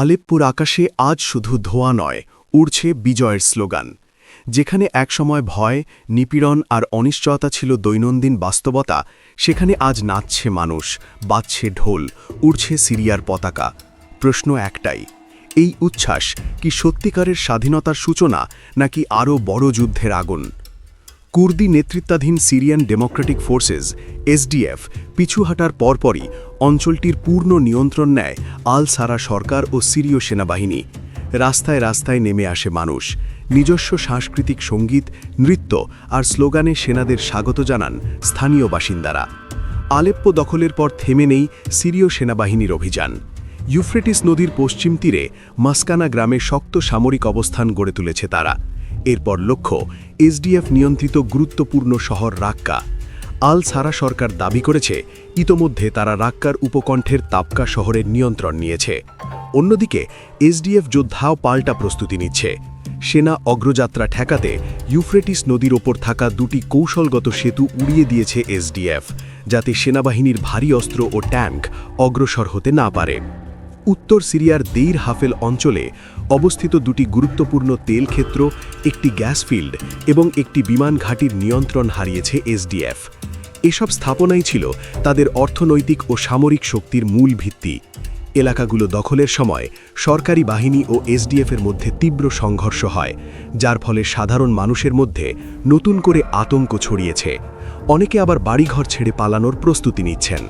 আলেপ্পুর আকাশে আজ শুধু ধোঁয়া নয়, উড়ছে বিজয়ের স্লোগান। যেখানে একসময় ভয়, নিপীড়ন আর অনিশ্চয়তা ছিল দৈনন্দিন বাস্তবতা, সেখানে আজ নাচছে মানুষ, বাজছে ঢোল, উড়ছে সিরিয়ার পতাকা। প্রশ্ন একটাই, এই উচ্ছ্বাস কি সত্যিকারের স্বাধীনতার সূচনা নাকি আরও বড় যুদ্ধের আগুন? কুর্দি নেতৃত্বাধীন সিরিয়ান ডেমোক্রেটিক ফোর্সেস, এসডিএফ, পিছু হাঁটার পরপরই অঞ্চলটির পূর্ণ নিয়ন্ত্রণ নেয় আল সারা সরকার ও সিরীয় সেনাবাহিনী। রাস্তায় রাস্তায় নেমে আসে মানুষ। নিজস্ব সাংস্কৃতিক সংগীত, নৃত্য আর স্লোগানে সেনাদের স্বাগত জানান স্থানীয় বাসিন্দারা। আলেপ্পো দখলের পর থেমে নেই সিরীয় সেনাবাহিনীর অভিযান। ইউফ্রেটিস নদীর পশ্চিম তীরে মাস্কানা গ্রামে শক্ত সামরিক অবস্থান গড়ে তুলেছে তারা। এরপর লক্ষ্য, এসডিএফ নিয়ন্ত্রিত গুরুত্বপূর্ণ শহর রাক্কা। আল সারা সরকার দাবি করেছে, ইতোমধ্যে তারা রাক্কার উপকণ্ঠের তাপকা শহরের নিয়ন্ত্রণ নিয়েছে। অন্যদিকে, এসডিএফ যোদ্ধাও পাল্টা প্রস্তুতি নিচ্ছে। সেনা অগ্রযাত্রা ঠেকাতে ইউফ্রেটিস নদীর ওপর থাকা দুটি কৌশলগত সেতু উড়িয়ে দিয়েছে এসডিএফ, যাতে সেনাবাহিনীর ভারী অস্ত্র ও ট্যাঙ্ক অগ্রসর হতে না পারে। উত্তর সিরিয়ার দেইর হাফেল অঞ্চলে অবস্থিত দুটি গুরুত্বপূর্ণ তেল ক্ষেত্র, একটি গ্যাস ফিল্ড এবং একটি বিমান ঘাঁটির নিয়ন্ত্রণ হারিয়েছে এসডিএফ। এসব স্থাপনাই ছিল তাদের অর্থনৈতিক ও সামরিক শক্তির মূল ভিত্তি। এলাকাগুলো দখলের সময় সরকারি বাহিনী ও এসডিএফের মধ্যে তীব্র সংঘর্ষ হয়, যার ফলে সাধারণ মানুষের মধ্যে নতুন করে আতঙ্ক ছড়িয়েছে। অনেকে আবার বাড়িঘর ছেড়ে পালানোর প্রস্তুতি নিচ্ছেন।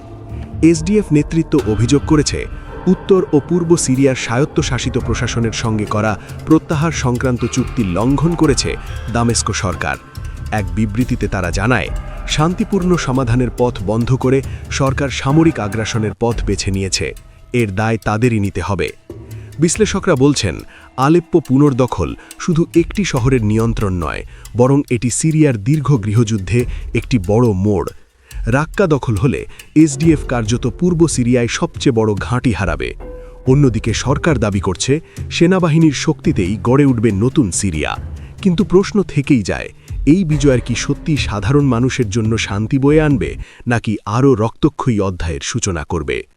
এসডিএফ নেতৃত্ব অভিযোগ করেছে উত্তর ও পূর্ব সিরিয়ার স্বায়ত্তশাসিত প্রশাসনের সঙ্গে করা প্রত্যাহার সংক্রান্ত চুক্তি লঙ্ঘন করেছে দামেস্কো সরকার। এক বিবৃতিতে তারা জানায়, শান্তিপূর্ণ সমাধানের পথ বন্ধ করে সরকার সামরিক আগ্রাসনের পথ বেছে নিয়েছে। এর দায় তাদেরই নিতে হবে। বিশ্লেষকরা বলছেন, আলেপ্পো পুনর্দখল শুধু একটি শহরের নিয়ন্ত্রণ নয়, বরং এটি সিরিয়ার দীর্ঘ গৃহযুদ্ধে একটি বড় মোড়। রাক্কা দখল হলে এসডিএফ কার্যত পূর্ব সিরিয়ায় সবচেয়ে বড় ঘাঁটি হারাবে। অন্যদিকে সরকার দাবি করছে, সেনাবাহিনীর শক্তিতেই গড়ে উঠবে নতুন সিরিয়া। কিন্তু প্রশ্ন থেকেই যায়, এই বিজয়ের কি সত্যি সাধারণ মানুষের জন্য শান্তি বয়ে আনবে, নাকি আরও রক্তক্ষয়ী অধ্যায়ের সূচনা করবে?